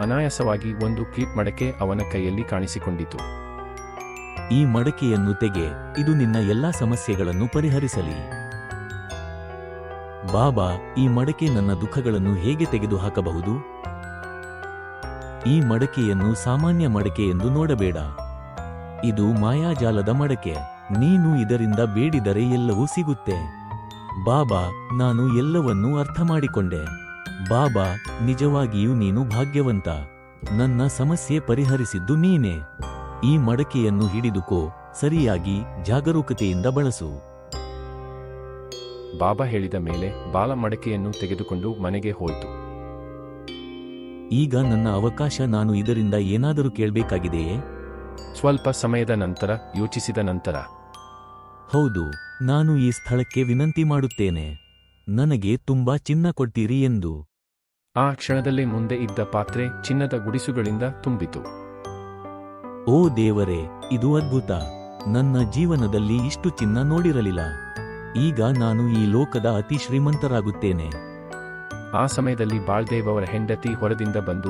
ಅನಾಯಾಸವಾಗಿ ಒಂದು ಕ್ಲಿಪ್ ಮಡಕೆ ಅವನ ಕೈಯಲ್ಲಿ ಕಾಣಿಸಿಕೊಂಡಿತು. ಈ ಮಡಕೆಯನ್ನು ತೆಗೆ, ಇದು ನಿನ್ನ ಎಲ್ಲಾ ಸಮಸ್ಯೆಗಳನ್ನು ಪರಿಹರಿಸಲಿ. ಬಾಬಾ, ಈ ಮಡಕೆ ನನ್ನ ದುಃಖಗಳನ್ನು ಹೇಗೆ ತೆಗೆದುಹಾಕಬಹುದು? ಈ ಮಡಕೆಯನ್ನು ಸಾಮಾನ್ಯ ಮಡಕೆ ಎಂದು ನೋಡಬೇಡ. ಇದು ಮಾಯಾಜಾಲದ ಮಡಕೆ, ನೀನು ಇದರಿಂದ ಬೇಡಿದರೆ ಎಲ್ಲವೂ ಸಿಗುತ್ತೆ. ಬಾಬಾ, ನಾನು ಎಲ್ಲವನ್ನೂ ಅರ್ಥ ಮಾಡಿಕೊಂಡೆ ಬಾಬಾ ನಿಜವಾಗಿಯೂ ನೀನು ಭಾಗ್ಯವಂತ. ನನ್ನ ಸಮಸ್ಯೆ ಪರಿಹರಿಸಿದ್ದು ನೀನೇ. ಈ ಮಡಕೆಯನ್ನು ಹಿಡಿದುಕೋ ಸರಿಯಾಗಿ ಜಾಗರೂಕತೆಯಿಂದ ಬಳಸು. ಬಾಬಾ ಹೇಳಿದ ಮೇಲೆ ಬಾಲ ಮಡಕೆಯನ್ನು ತೆಗೆದುಕೊಂಡು ಮನೆಗೆ ಹೋಯಿತು. ಈಗ ನನ್ನ ಅವಕಾಶ ನಾನು ಇದರಿಂದ ಏನಾದರೂ ಕೇಳಬೇಕಾಗಿದೆಯೇ? ಸ್ವಲ್ಪ ಸಮಯದ ನಂತರ ಯೋಚಿಸಿದ ನಂತರ. ಹೌದು ನಾನು ಈ ಸ್ಥಳಕ್ಕೆ ವಿನಂತಿ ಮಾಡುತ್ತೇನೆ. ನನಗೆ ತುಂಬಾ ಚಿನ್ನ ಕೊಡ್ತೀರಿ ಎಂದು. ಆ ಕ್ಷಣದಲ್ಲೇ ಮುಂದೆ ಇದ್ದ ಪಾತ್ರೆ ಚಿನ್ನದ ಗುಡಿಸುಗಳಿಂದ ತುಂಬಿತು. ಓ ದೇವರೇ ಇದು ಅದ್ಭುತ. ನನ್ನ ಜೀವನದಲ್ಲಿ ಇಷ್ಟು ಚಿನ್ನ ನೋಡಿರಲಿಲ್ಲ. ಈಗ ನಾನು ಈ ಲೋಕದ ಅತಿ ಶ್ರೀಮಂತರಾಗುತ್ತೇನೆ. ಆ ಸಮಯದಲ್ಲಿ ಬಾಳ್ದೇವ್ ಅವರ ಹೆಂಡತಿ ಹೊರದಿಂದ ಬಂದು